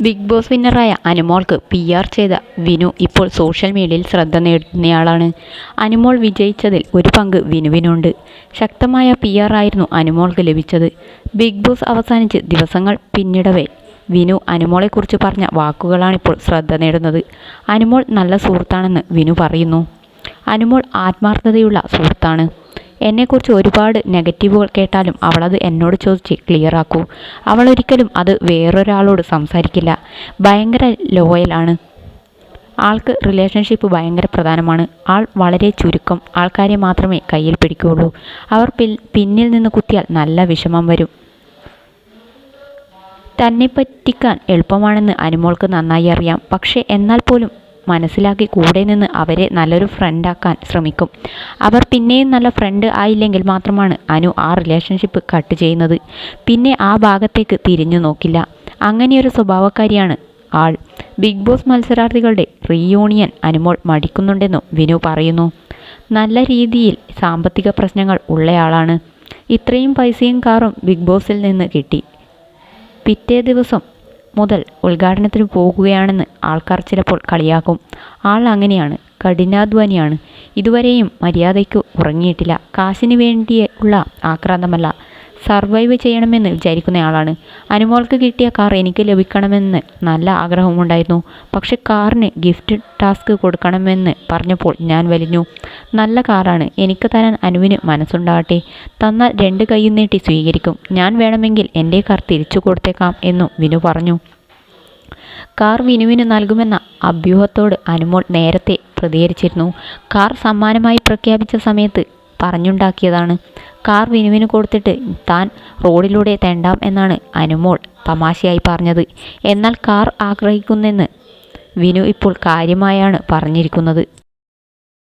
Big Boss വിന്നറായ അനുമോൾക്ക് P R ചെയ്ത വിനു ഇപ്പോൾ സോഷ്യൽ മീഡിയയിൽ ശ്രദ്ധ നേടുന്നയാളാണ്. അനുമോൾ വിജയിച്ചതിൽ ഒരു പങ്ക് വിനുവിനുണ്ട്. ശക്തമായ പി ആർ ആയിരുന്നു അനുമോൾക്ക് ലഭിച്ചത്. ബിഗ് ബോസ് അവസാനിച്ച് ദിവസങ്ങൾ പിന്നിടവേ വിനു അനുമോളെക്കുറിച്ച് പറഞ്ഞ വാക്കുകളാണിപ്പോൾ ശ്രദ്ധ നേടുന്നത്. അനുമോൾ നല്ല സുഹൃത്താണെന്ന് വിനു പറയുന്നു. അനുമോൾ ആത്മാർത്ഥതയുള്ള സുഹൃത്താണ്. എന്നെക്കുറിച്ച് ഒരുപാട് നെഗറ്റീവുകൾ കേട്ടാലും അവളത് എന്നോട് ചോദിച്ച് ക്ലിയറാക്കൂ അവളൊരിക്കലും അത് വേറൊരാളോട് സംസാരിക്കില്ല. ഭയങ്കര ലോയലാണ് ആൾക്ക് റിലേഷൻഷിപ്പ് ഭയങ്കര പ്രധാനമാണ്. ആൾ വളരെ ചുരുക്കം. ആൾക്കാരെ മാത്രമേ കയ്യിൽ പിടിക്കുകയുള്ളൂ. അവർ പിന്നിൽ നിന്ന് കുത്തിയാൽ നല്ല വിഷമം വരും. തന്നെ പറ്റിക്കാൻ എളുപ്പമാണെന്ന് അനുമോൾക്ക് നന്നായി അറിയാം. പക്ഷേ എന്നാൽ പോലും മനസ്സിലാക്കി കൂടെ നിന്ന് അവരെ നല്ലൊരു ഫ്രണ്ടാക്കാൻ ശ്രമിക്കും. അവർ പിന്നെയും നല്ല ഫ്രണ്ട് ആയില്ലെങ്കിൽ മാത്രമാണ് അനു ആ റിലേഷൻഷിപ്പ് കട്ട് ചെയ്യുന്നത്. പിന്നെ ആ ഭാഗത്തേക്ക് തിരിഞ്ഞു നോക്കില്ല. അങ്ങനെയൊരു സ്വഭാവക്കാരിയാണ് ആൾ. ബിഗ് ബോസ് മത്സരാർത്ഥികളുടെ റീയൂണിയൻ അനുമോൾ മടിക്കുന്നുണ്ടെന്നും വിനു പറയുന്നു. നല്ല രീതിയിൽ സാമ്പത്തിക പ്രശ്നങ്ങൾ ഉള്ളയാളാണ്. ഇത്രയും പൈസയും കാറും ബിഗ് ബോസിൽ നിന്ന് കിട്ടി. പിറ്റേ ദിവസം മുതൽ ഉദ്ഘാടനത്തിന് പോകുകയാണെന്ന് ആൾക്കാർ ചിലപ്പോൾ കളിയാക്കും. ആൾ അങ്ങനെയാണ് കഠിനാധ്വാനിയാണ്. ഇതുവരെയും മര്യാദയ്ക്ക് ഉറങ്ങിയിട്ടില്ല. കാശിന് വേണ്ടിയുള്ള ആക്രാന്തമല്ല. സർവൈവ് ചെയ്യണമെന്ന് വിചാരിക്കുന്നയാളാണ് അനുമോൾക്ക് കിട്ടിയ കാർ എനിക്ക് ലഭിക്കണമെന്ന് നല്ല ആഗ്രഹമുണ്ടായിരുന്നു. പക്ഷെ കാറിന് ഗിഫ്റ്റ് ടാസ്ക് കൊടുക്കണമെന്ന് പറഞ്ഞപ്പോൾ ഞാൻ വലിഞ്ഞു. നല്ല കാറാണ്. എനിക്ക് തരാൻ അനുവിന് മനസ്സുണ്ടാകട്ടെ. തന്നാൽ രണ്ട് കൈയും നീട്ടി സ്വീകരിക്കും. ഞാൻ വേണമെങ്കിൽ എന്റെ കാർ തിരിച്ചു കൊടുത്തേക്കാം എന്നും വിനു പറഞ്ഞു. കാർ വിനുവിന് നൽകുമെന്ന അഭ്യൂഹത്തോട് അനുമോൾ നേരത്തെ പ്രതികരിച്ചിരുന്നു. കാർ സമ്മാനമായി പ്രഖ്യാപിച്ച സമയത്ത് പറഞ്ഞുണ്ടാക്കിയതാണ്. കാർ വിനുവിന് കൊടുത്തിട്ട് താൻ റോഡിലൂടെ തെണ്ടാം എന്നാണ് അനുമോൾ തമാശയായി പറഞ്ഞത്. എന്നാൽ കാർ ആഗ്രഹിക്കുന്നെന്ന് വിനു ഇപ്പോൾ കാര്യമായാണ് പറഞ്ഞിരിക്കുന്നത്.